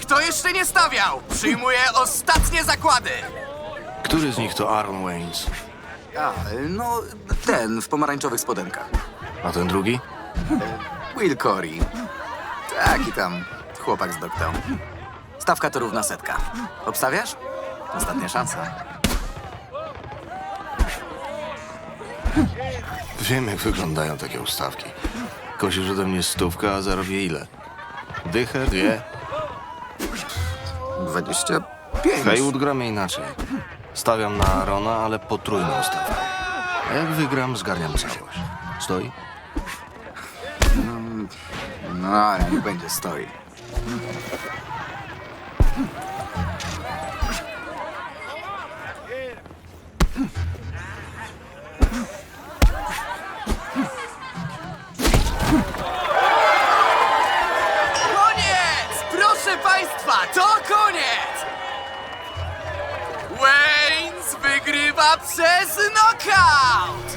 Kto jeszcze nie stawiał? Przyjmuję ostatnie zakłady! Który z nich to Aaron Waynes? A, no ten w pomarańczowych spodenkach. A ten drugi? Will Corey. Taki tam chłopak z Dogtown. Stawka to równa setka. Obstawiasz? Ostatnia szansa. Wiem, jak wyglądają takie ustawki. Kosisz ode mnie stówkę, a zarobię ile? Dychę, dwie? 25. Haywood gramy inaczej. Stawiam na Arona, ale potrójną stawkę. A jak wygram, zgarniam całość. Stoi? No, ale niech będzie stoi. Państwa, to koniec! Waynes wygrywa przez knockout!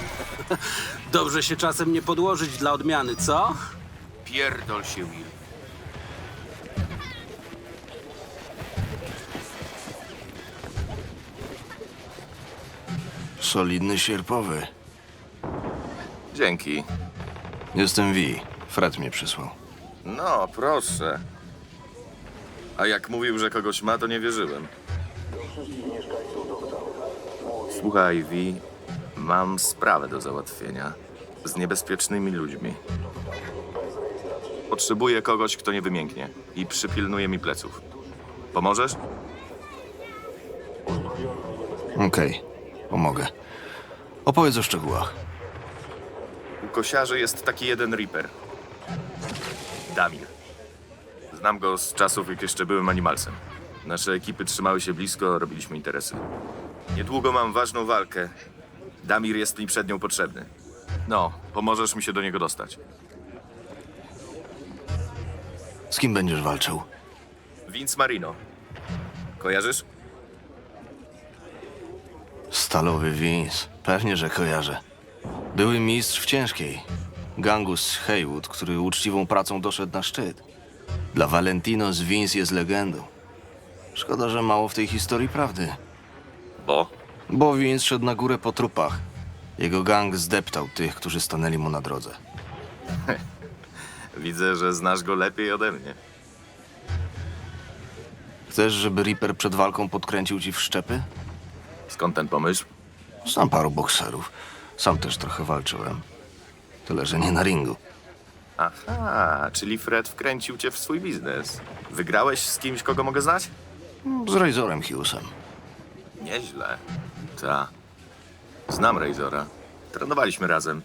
Dobrze się czasem nie podłożyć dla odmiany, co? Pierdol się, Will. Solidny sierpowy. Dzięki. Jestem V. Fred mnie przysłał. No, proszę. A jak mówił, że kogoś ma, to nie wierzyłem. Słuchaj, Vi, mam sprawę do załatwienia z niebezpiecznymi ludźmi. Potrzebuję kogoś, kto nie wymięknie i przypilnuje mi pleców. Pomożesz? Okej, pomogę. Opowiedz o szczegółach. U kosiarzy jest taki jeden Reaper. Damir. Znam go z czasów, jak jeszcze byłem animalsem. Nasze ekipy trzymały się blisko, robiliśmy interesy. Niedługo mam ważną walkę. Damir jest mi przed nią potrzebny. No, pomożesz mi się do niego dostać. Z kim będziesz walczył? Vince Marino. Kojarzysz? Stalowy Vince. Pewnie, że kojarzę. Były mistrz w ciężkiej. Gangus Haywood, który uczciwą pracą doszedł na szczyt. Dla Valentinos Vince jest legendą. Szkoda, że mało w tej historii prawdy. Bo? Bo Vince szedł na górę po trupach. Jego gang zdeptał tych, którzy stanęli mu na drodze. Widzę, że znasz go lepiej ode mnie. Chcesz, żeby Reaper przed walką podkręcił ci w szczepy? Skąd ten pomysł? Znam paru bokserów. Sam też trochę walczyłem. Tyle, że nie na ringu. Aha, czyli Fred wkręcił cię w swój biznes. Wygrałeś z kimś, kogo mogę znać? Z Razorem Hughesem. Nieźle. Ta. Znam Razora. Trenowaliśmy razem.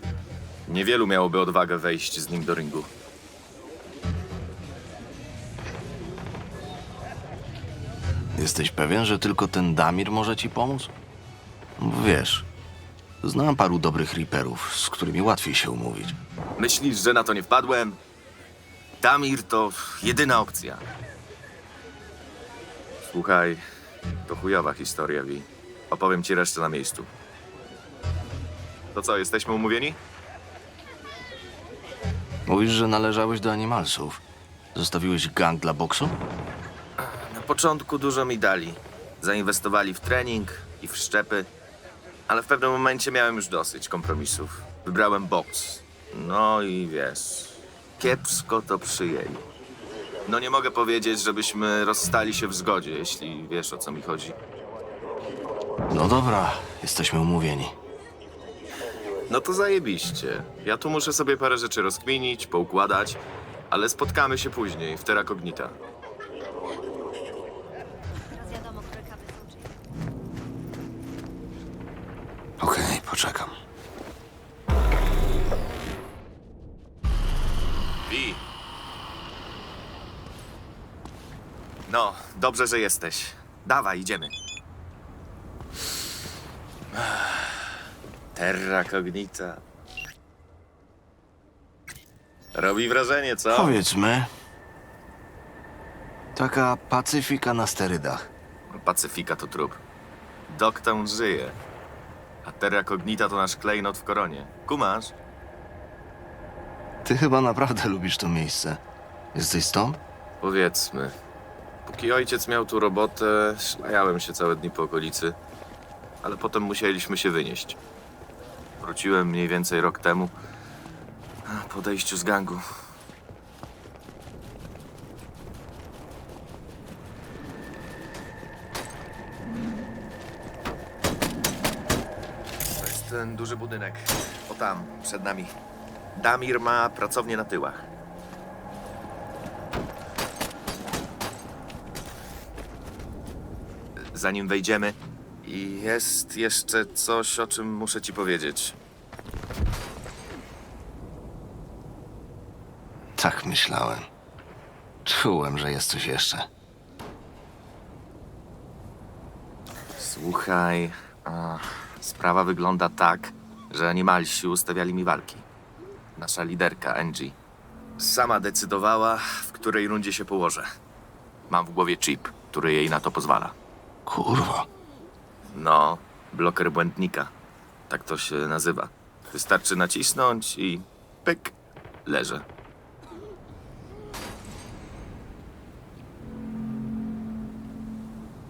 Niewielu miałoby odwagę wejść z nim do ringu. Jesteś pewien, że tylko ten Damir może ci pomóc? Wiesz, znam paru dobrych Reaperów, z którymi łatwiej się umówić. Myślisz, że na to nie wpadłem? Damir to jedyna opcja. Słuchaj, to chujowa historia, Wi. Opowiem ci resztę na miejscu. To co, jesteśmy umówieni? Mówisz, że należałeś do Animalsów. Zostawiłeś gang dla boksu? Na początku dużo mi dali. Zainwestowali w trening i w szczepy, ale w pewnym momencie miałem już dosyć kompromisów. Wybrałem boks. No i wiesz, kiepsko to przyjęli. No nie mogę powiedzieć, żebyśmy rozstali się w zgodzie, jeśli wiesz o co mi chodzi. No dobra, jesteśmy umówieni. No to zajebiście. Ja tu muszę sobie parę rzeczy rozkminić, poukładać, ale spotkamy się później w Terra dobrze, że jesteś. Dawaj, idziemy. Terra Cognita. Robi wrażenie, co? Powiedzmy. Taka pacyfika na sterydach. Pacyfika to trup. Doktown żyje. A Terra Cognita to nasz klejnot w koronie. Kumasz? Ty chyba naprawdę lubisz to miejsce. Jesteś stąd? Powiedzmy. Póki ojciec miał tu robotę, szlajałem się całe dni po okolicy, ale potem musieliśmy się wynieść. Wróciłem mniej więcej rok temu, po odejściu z gangu. To jest ten duży budynek. O tam, przed nami. Damir ma pracownię na tyłach. Zanim wejdziemy. I jest jeszcze coś, o czym muszę ci powiedzieć. Tak myślałem. Czułem, że jest coś jeszcze. Słuchaj, a, sprawa wygląda tak, że animalsi ustawiali mi walki. Nasza liderka, Angie, sama decydowała, w której rundzie się położę. Mam w głowie chip, który jej na to pozwala. Kurwa. No, bloker błędnika. Tak to się nazywa. Wystarczy nacisnąć i pyk, leżę.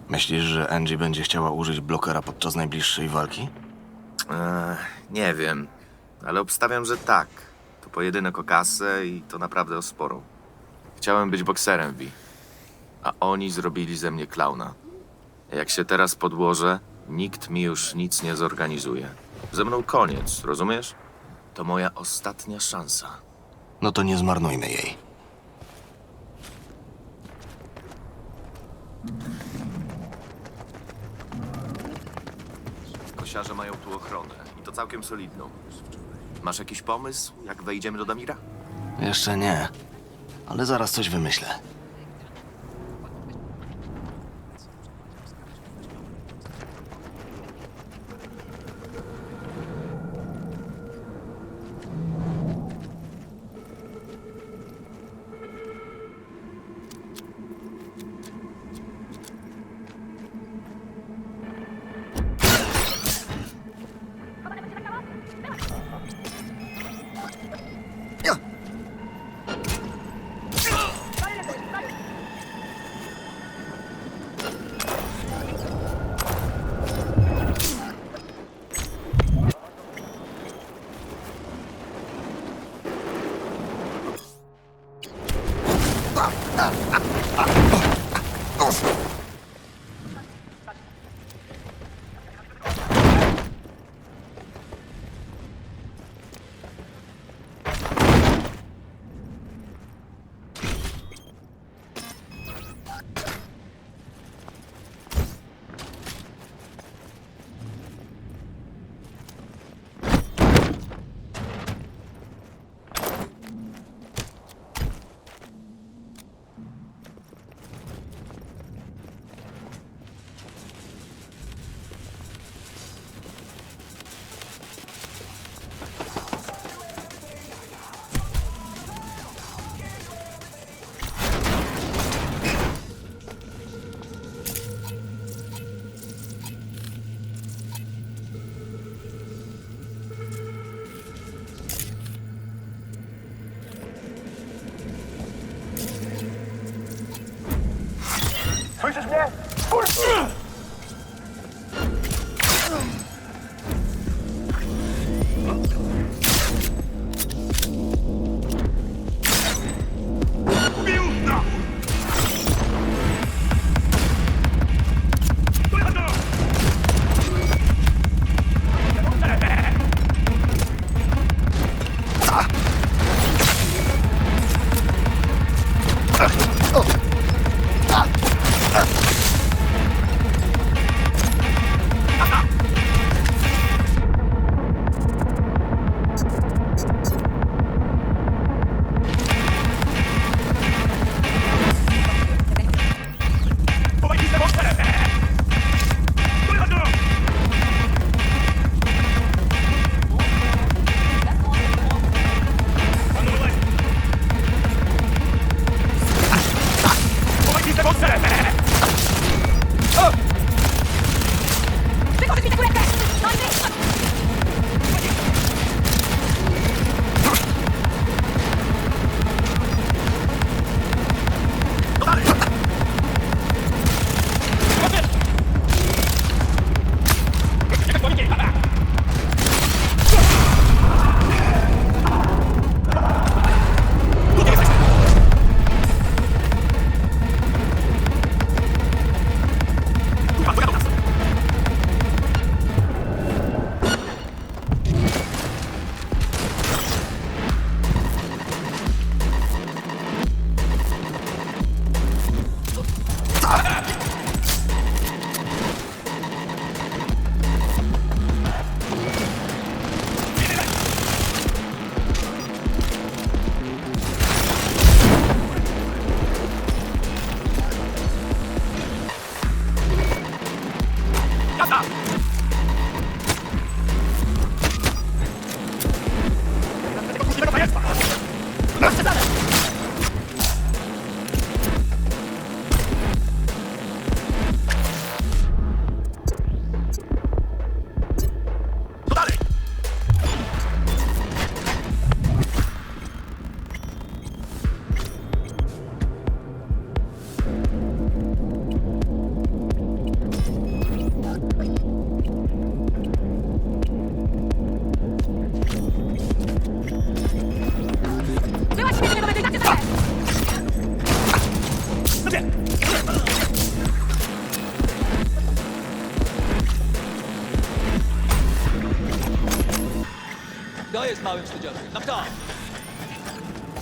Myślisz, że Angie będzie chciała użyć blokera podczas najbliższej walki? Eee, nie wiem, ale obstawiam, że tak. To pojedynek o kasę i to naprawdę o sporą. Chciałem być bokserem, Vi. A oni zrobili ze mnie klauna. Jak się teraz podłożę, nikt mi już nic nie zorganizuje. Ze mną koniec, rozumiesz? To moja ostatnia szansa. No to nie zmarnujmy jej. Kosiarze mają tu ochronę i to całkiem solidną. Masz jakiś pomysł, jak wejdziemy do Damira? Jeszcze nie. Ale zaraz coś wymyślę.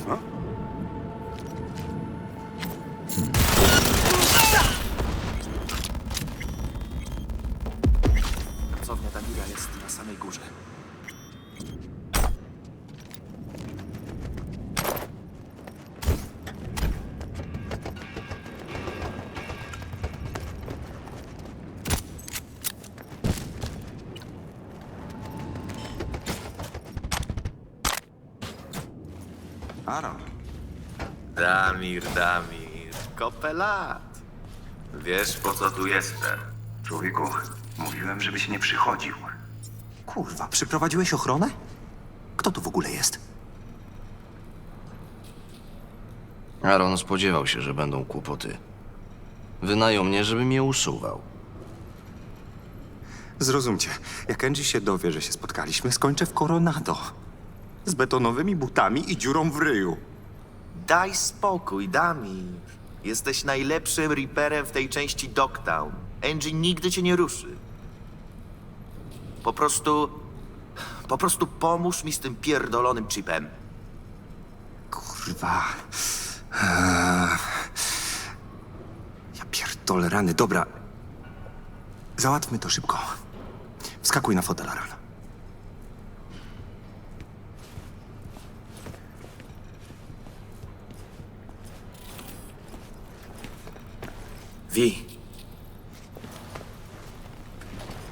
Huh? Aaron. Damir, Damir, kopę lat. Wiesz, po co tu jestem? Człowieku, mówiłem, żebyś nie przychodził. Kurwa, przyprowadziłeś ochronę? Kto tu w ogóle jest? Aaron spodziewał się, że będą kłopoty. Wynajął mnie, żebym je usuwał. Zrozumcie, jak Angie się dowie, że się spotkaliśmy, skończę w Coronado. Z betonowymi butami i dziurą w ryju. Daj spokój, Damir. Jesteś najlepszym Reaperem w tej części Dogtown. Angie nigdy cię nie ruszy. Po prostu... Po prostu pomóż mi z tym pierdolonym chipem. Kurwa. Eee. Ja pierdolę rany. Dobra. Załatwmy to szybko. Wskakuj na fotel, Aaron.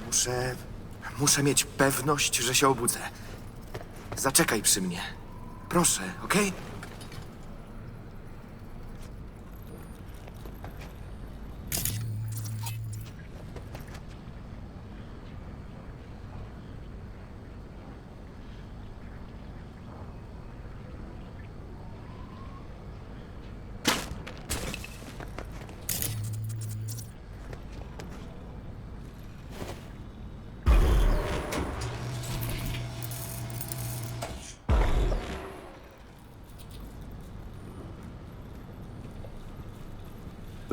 Muszę. Muszę mieć pewność, że się obudzę. Zaczekaj przy mnie. Proszę, okej?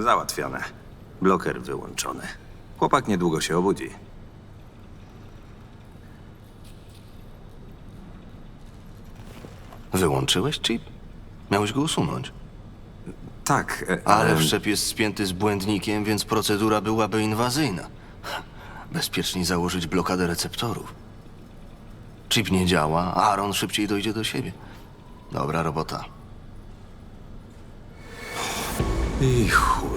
Załatwione. Bloker wyłączony. Chłopak niedługo się obudzi. Wyłączyłeś chip? Miałeś go usunąć. Tak, e, Ale wszczep jest spięty z błędnikiem, więc procedura byłaby inwazyjna. Bezpieczniej założyć blokadę receptorów. Chip nie działa, a Aaron szybciej dojdzie do siebie. Dobra robota. I chuj.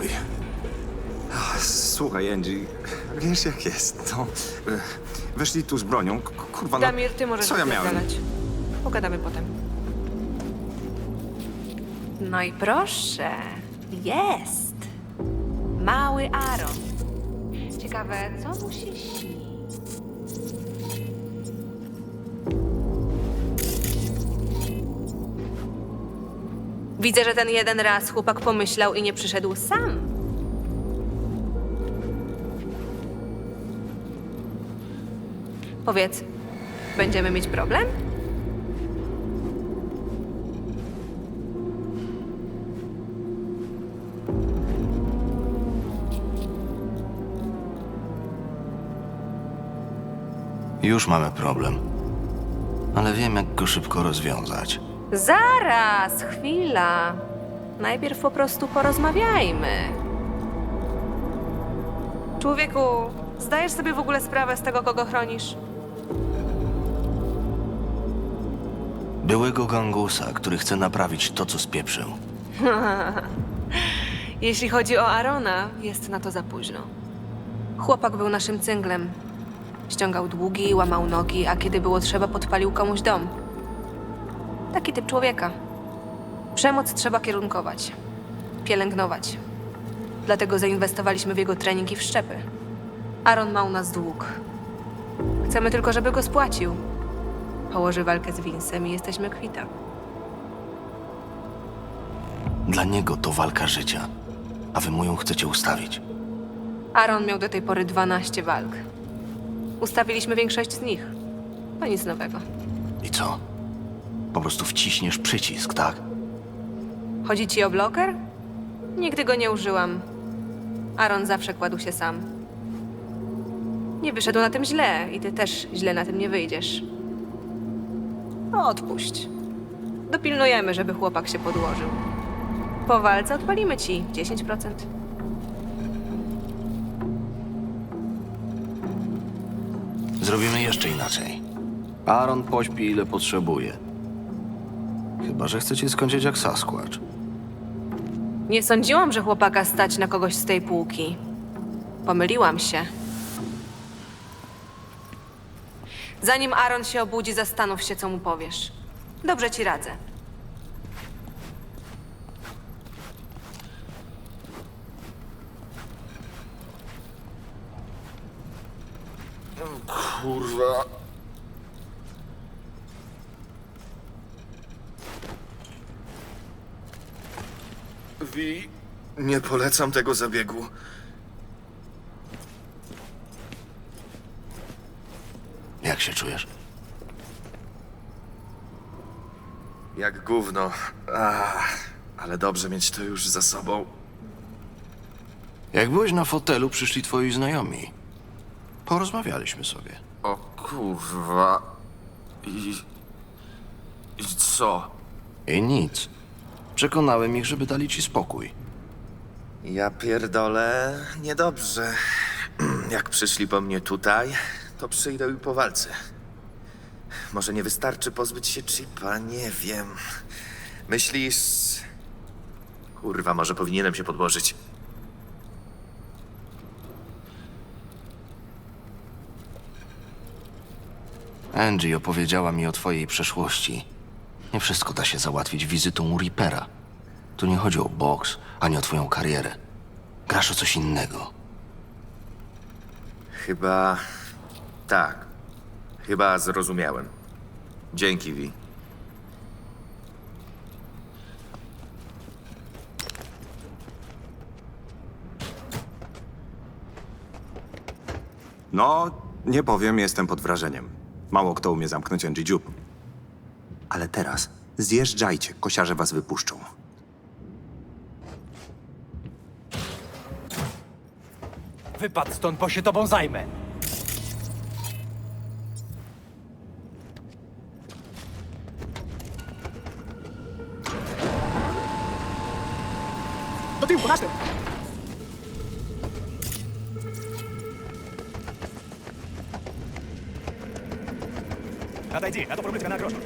Ach, Słuchaj, Angie, wiesz jak jest, no. E, Weszli tu z bronią, k- kurwa, no. Damir, ty możesz Co ja miałem? Pogadamy potem. No i proszę, jest. Mały Aaron. Ciekawe, co mu się śni? Widzę, że ten jeden raz chłopak pomyślał i nie przyszedł sam. Powiedz, będziemy mieć problem? Już mamy problem. Ale wiem, jak go szybko rozwiązać. Zaraz, chwila. Najpierw po prostu porozmawiajmy. Człowieku, zdajesz sobie w ogóle sprawę z tego, kogo chronisz? Byłego gangusa, który chce naprawić to, co spieprzył. Jeśli chodzi o Arona, jest na to za późno. Chłopak był naszym cynglem. Ściągał długi, łamał nogi, a kiedy było trzeba, podpalił komuś dom. Taki typ człowieka. Przemoc trzeba kierunkować, pielęgnować. Dlatego zainwestowaliśmy w jego trening i w szczepy. Aaron ma u nas dług. Chcemy tylko, żeby go spłacił. Położy walkę z Vincem i jesteśmy kwita. Dla niego to walka życia, a wy mu ją chcecie ustawić. Aaron miał do tej pory 12 walk. Ustawiliśmy większość z nich. To nic nowego. I co? Po prostu wciśniesz przycisk, tak? Chodzi ci o bloker? Nigdy go nie użyłam. Aaron zawsze kładł się sam. Nie wyszedł na tym źle i ty też źle na tym nie wyjdziesz. No odpuść. Dopilnujemy, żeby chłopak się podłożył. Po walce odpalimy ci 10%. Zrobimy jeszcze inaczej. Aaron pośpi ile potrzebuje. Chyba, że chcecie skończyć jak Sasquatch. Nie sądziłam, że chłopaka stać na kogoś z tej półki. Pomyliłam się. Zanim Aaron się obudzi, zastanów się, co mu powiesz. Dobrze ci radzę. Kurwa. Wi, nie polecam tego zabiegu. Się czujesz? Jak gówno. Ach, ale dobrze mieć to już za sobą. Jak byłeś na fotelu, przyszli twoi znajomi. Porozmawialiśmy sobie. O kurwa. I... I co? I nic. Przekonałem ich, żeby dali ci spokój. Ja pierdolę niedobrze. Jak przyszli po mnie tutaj, to przyjdą i po walce. Może nie wystarczy pozbyć się chipa, nie wiem. Myślisz... Kurwa, może powinienem się podłożyć. Angie opowiedziała mi o twojej przeszłości. Nie wszystko da się załatwić wizytą u Reapera. Tu nie chodzi o boks, ani o twoją karierę. Grasz o coś innego. Chyba... Tak. Chyba zrozumiałem. Dzięki, Vi. No, nie powiem, jestem pod wrażeniem. Mało kto umie zamknąć Angie dziób. Ale teraz zjeżdżajcie, kosiarze was wypuszczą. Wypadł stąd, bo się tobą zajmę. Смотри, по нашим. Отойди, а то промыть она окрошит.